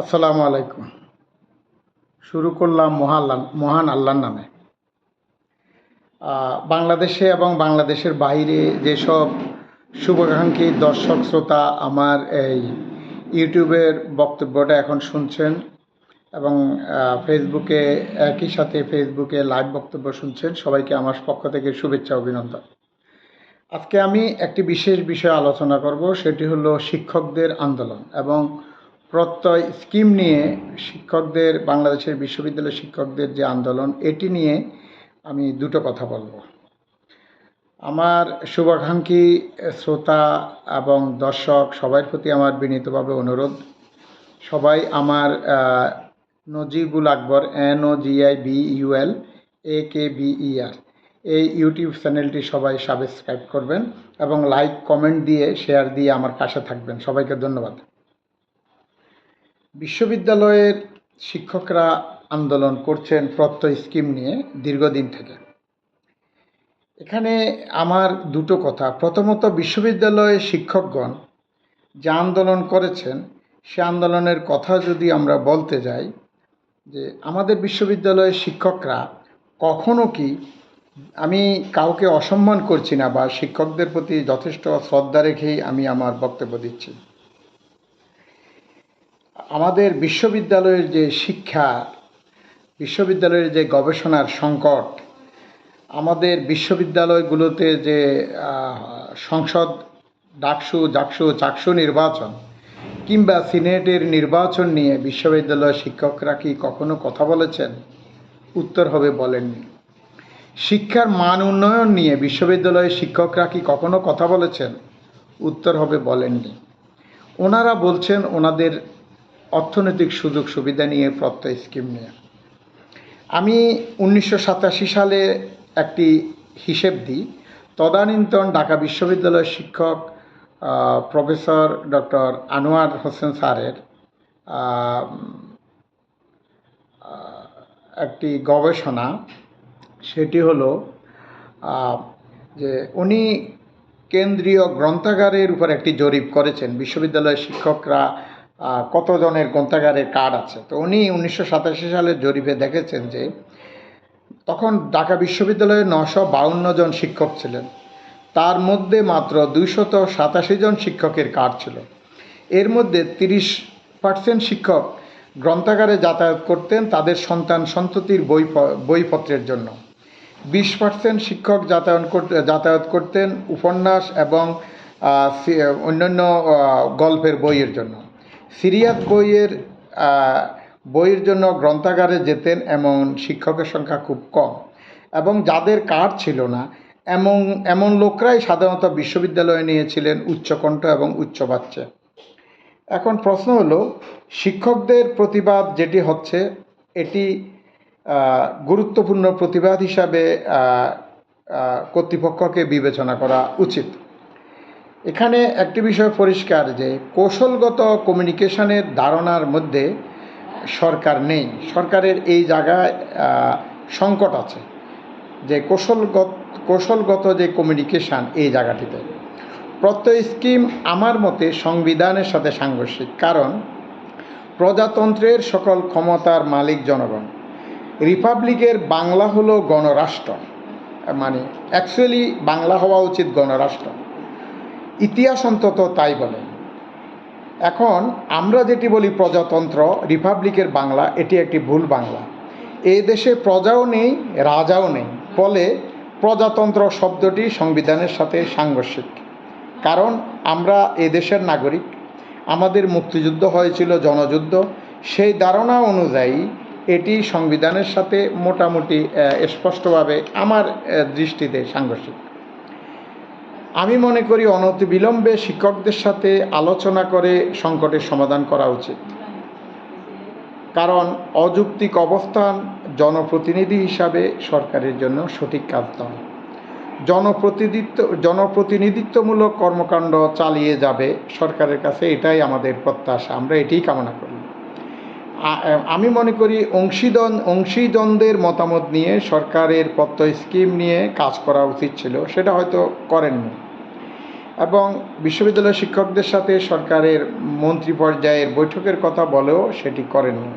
আসসালামু আলাইকুম। শুরু করলাম মহান মহান আল্লাহর নামে। বাংলাদেশে এবং বাংলাদেশের বাইরে যেসব শুভাকাঙ্ক্ষী দর্শক, শ্রোতা আমার এই ইউটিউবের বক্তব্যটা এখন শুনছেন এবং ফেসবুকে, একই সাথে ফেসবুকে লাইভ বক্তব্য শুনছেন, সবাইকে আমার পক্ষ থেকে শুভেচ্ছা, অভিনন্দন। আজকে আমি একটি বিশেষ বিষয় আলোচনা করব, সেটি হলো শিক্ষকদের আন্দোলন এবং প্রত্যয় স্কিম নিয়ে শিক্ষকদের, বাংলাদেশের বিশ্ববিদ্যালয় শিক্ষকদের যে আন্দোলন, এটি নিয়ে আমি দুটো কথা বলব। আমার শুভাকাঙ্ক্ষী শ্রোতা এবং দর্শক সবার প্রতি আমার বিনীতভাবে অনুরোধ। সবাই আমার Najibul Akbar N O G I B U L A K B R এই ইউটিউব চ্যানেলটি সবাই সাবস্ক্রাইব করবেন এবং লাইক, কমেন্ট দিয়ে, শেয়ার দিয়ে আমার পাশে থাকবেন। সবাইকে ধন্যবাদ। বিশ্ববিদ্যালয়ের শিক্ষকরা আন্দোলন করছেন প্রত্যয় স্কিম নিয়ে দীর্ঘদিন থেকে। এখানে আমার দুটো কথা। প্রথমত, বিশ্ববিদ্যালয়ের শিক্ষকগণ যে আন্দোলন করেছেন, সে আন্দোলনের কথা যদি আমরা বলতে যাই, যে আমাদের বিশ্ববিদ্যালয়ের শিক্ষকরা কখনো কি, আমি কাউকে অসম্মান করছি না বা শিক্ষকদের প্রতি যথেষ্ট শ্রদ্ধা রেখেই আমি আমার বক্তব্য দিচ্ছি। আমাদের বিশ্ববিদ্যালয়ের যে শিক্ষা, বিশ্ববিদ্যালয়ের যে গবেষণার সংকট, আমাদের বিশ্ববিদ্যালয়গুলোতে যে সংসদ ডাকসু, জাকসু, চাকসু নির্বাচন কিংবা সিনেটের নির্বাচন নিয়ে বিশ্ববিদ্যালয়ের শিক্ষকরা কি কখনো কথা বলেছেন? উত্তর হবে বলেননি। শিক্ষার মান উন্নয়ন নিয়ে বিশ্ববিদ্যালয়ের শিক্ষকরা কি কখনো কথা বলেছেন? উত্তর হবে বলেননি। ওনারা বলছেন ওনাদের অর্থনৈতিক সুযোগ সুবিধা নিয়ে প্রত্যয় স্কিম নিয়ে। আমি উনিশশো সাতাশি সালে একটি হিসেব দিই। তদানীন্তন ঢাকা বিশ্ববিদ্যালয়ের শিক্ষক প্রফেসর ডক্টর আনোয়ার হোসেন স্যারের একটি গবেষণা, সেটি হলো যে উনি কেন্দ্রীয় গ্রন্থাগারের উপর একটি জরিপ করেছেন। বিশ্ববিদ্যালয়ের শিক্ষকরা কতজনের গ্রন্থাগারের কার্ড আছে। তো উনি উনিশশো সাতাশি সালের জরিপে দেখেছেন যে, তখন ঢাকা বিশ্ববিদ্যালয়ে নশো বাউন্ন জন শিক্ষক ছিলেন। তার মধ্যে মাত্র দুইশত সাতাশি জন শিক্ষকের কার্ড ছিল। এর মধ্যে তিরিশ পার্সেন্ট শিক্ষক গ্রন্থাগারে যাতায়াত করতেন তাদের সন্তান সন্ততির বই বইপত্রের জন্য। বিশ পার্সেন্ট শিক্ষক যাতায়াত যাতায়াত করতেন উপন্যাস এবং অন্যান্য গল্পের বইয়ের জন্য। সিরিয়াত বইয়ের বইয়ের জন্য গ্রন্থাগারে যেতেন এমন শিক্ষকের সংখ্যা খুব কম। এবং যাদের কার্ড ছিল না, এমন এমন লোকরাই সাধারণত বিশ্ববিদ্যালয়ে নিয়েছিলেন উচ্চকণ্ঠ এবং উচ্চ বাচ্চা এখন প্রশ্ন হলো, শিক্ষকদের প্রতিবাদ যেটি হচ্ছে, এটি গুরুত্বপূর্ণ প্রতিবাদ হিসাবে কর্তৃপক্ষকে বিবেচনা করা উচিত। এখানে একটি বিষয় পরিষ্কার যে কৌশলগত কমিউনিকেশনের ধারণার মধ্যে সরকার নেই। সরকারের এই জায়গায় সংকট আছে যে কৌশলগত কৌশলগত যে কমিউনিকেশান এই জায়গাটিতে। প্রত্যয় স্কিম আমার মতে সংবিধানের সাথে সাংঘর্ষিক। কারণ প্রজাতন্ত্রের সকল ক্ষমতার মালিক জনগণ। রিপাবলিকের বাংলা হলো গণরাষ্ট্র। মানে অ্যাকচুয়ালি বাংলা হওয়া উচিত গণরাষ্ট্র। ইতিহাস অন্তত তাই বলে। এখন আমরা যেটি বলি প্রজাতন্ত্র, রিপাবলিকের বাংলা, এটি একটি ভুল বাংলা। এই দেশে প্রজাও নেই, রাজাও নেই, ফলে প্রজাতন্ত্র শব্দটি সংবিধানের সাথে সাংঘর্ষিক। কারণ আমরা এ দেশের নাগরিক। আমাদের মুক্তিযুদ্ধ হয়েছিল জনযুদ্ধ। সেই ধারণা অনুযায়ী এটি সংবিধানের সাথে মোটামুটি স্পষ্টভাবে আমার দৃষ্টিতে সাংঘর্ষিক। আমি মনে করি অনতিবিলম্বে শিক্ষকদের সাথে আলোচনা করে সংকটের সমাধান করা উচিত। কারণ অযৌক্তিক অবস্থান জনপ্রতিনিধি হিসাবে সরকারের জন্য সঠিক কাজ নয়। জনপ্রতিনিধিত্ব, জনপ্রতিনিধিত্বমূলক কর্মকাণ্ড চালিয়ে যাবে সরকারের কাছে, এটাই আমাদের প্রত্যাশা। আমরা এটাই কামনা করি। আমি মনে করি অংশীদন, অংশীজনদের মতামত নিয়ে সরকারের প্রত্যয় স্কিম নিয়ে কাজ করা উচিত ছিল। সেটা হয়তো করেননি। এবং বিশ্ববিদ্যালয় শিক্ষকদের সাথে সরকারের মন্ত্রী পর্যায়ের বৈঠকের কথা বলেও সেটি করেননি।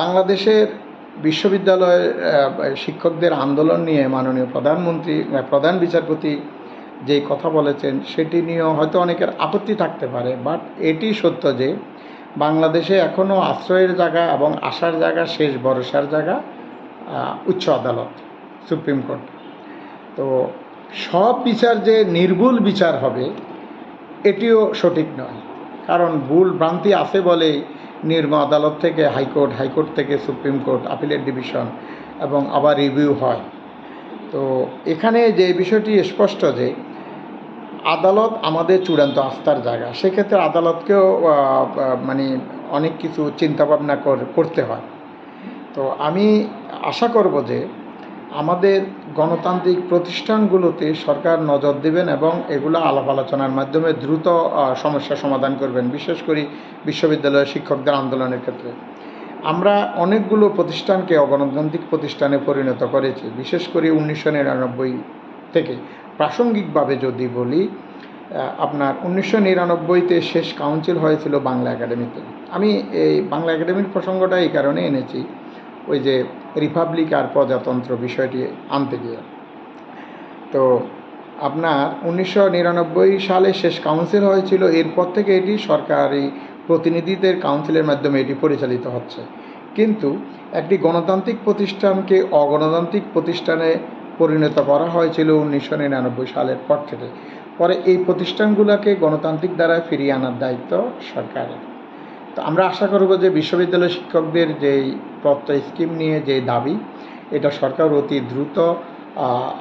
বাংলাদেশের বিশ্ববিদ্যালয় শিক্ষকদের আন্দোলন নিয়ে মাননীয় প্রধানমন্ত্রী প্রধান বিচারপতি যেই কথা বলেছেন, সেটি নিয়েও হয়তো অনেকের আপত্তি থাকতে পারে বাট এটি সত্য যে বাংলাদেশে এখনও আশ্রয়ের জায়গা এবং আসার জায়গা, শেষ ভরসার জায়গা উচ্চ আদালত, সুপ্রিম কোর্ট। তো সব বিচার যে নির্ভুল বিচার হবে, এটিও সঠিক নয়। কারণ ভুল ভ্রান্তি আছে বলেই নির্ম আদালত থেকে, হাইকোর্ট হাইকোর্ট থেকে, সুপ্রিম কোর্ট, আপিলের ডিভিশন এবং আবার রিভিউ হয়। তো এখানে যে বিষয়টি স্পষ্ট যে আদালত আমাদের চূড়ান্ত আস্থার জায়গা, সেক্ষেত্রে আদালতকেও মানে অনেক কিছু চিন্তাভাবনা কর- করতে হয়। তো আমি আশা করব যে আমাদের গণতান্ত্রিক প্রতিষ্ঠানগুলোতে সরকার নজর দেবেন এবং এগুলো আলাপ আলোচনার মাধ্যমে দ্রুত সমস্যা সমাধান করবেন, বিশেষ করে বিশ্ববিদ্যালয়ের শিক্ষকদের আন্দোলনের ক্ষেত্রে। আমরা অনেকগুলো প্রতিষ্ঠানকে অগণতান্ত্রিক প্রতিষ্ঠানে পরিণত করেছি, বিশেষ করে উনিশশো নিরানব্বই থেকে। প্রাসঙ্গিকভাবে যদি বলি আপনার উনিশশো নিরানব্বইতে শেষ কাউন্সিল হয়েছিল বাংলা একাডেমিতে। আমি এই বাংলা একাডেমির প্রসঙ্গটা এই কারণে এনেছি ওই যে রিপাবলিক আর প্রজাতন্ত্র বিষয়টি আনতে গিয়ে। তো আপনার উনিশশো নিরানব্বই সালে শেষ কাউন্সিল হয়েছিল, এরপর থেকে এটি সরকারি প্রতিনিধিদের কাউন্সিলের মাধ্যমে এটি পরিচালিত হচ্ছে। কিন্তু একটি গণতান্ত্রিক প্রতিষ্ঠানকে অগণতান্ত্রিক প্রতিষ্ঠানে পরিণত করা হয়েছিল উনিশশো নিরানব্বই সালের পর থেকে। পরে এই প্রতিষ্ঠানগুলোকে গণতান্ত্রিক দ্বারা ফিরিয়ে আনার দায়িত্ব সরকারের। তো আমরা আশা করব যে বিশ্ববিদ্যালয় শিক্ষকদের যেই প্রত্যয় স্কিম নিয়ে যে দাবি, এটা সরকার অতি দ্রুত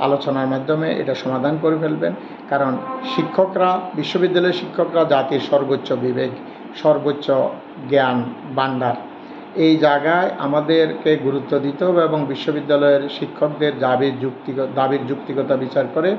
আলোচনার মাধ্যমে এটা সমাধান করে ফেলবেন। কারণ শিক্ষকরা, বিশ্ববিদ্যালয়ের শিক্ষকরা জাতির সর্বোচ্চ বিবেক, সর্বোচ্চ জ্ঞান, ভাণ্ডার। এই জায়গায় আমাদেরকে গুরুত্ব দিতে হবে এবং বিশ্ববিদ্যালয়ের শিক্ষকদের দাবির যুক্তিগত দাবির যুক্তিগতা বিচার করে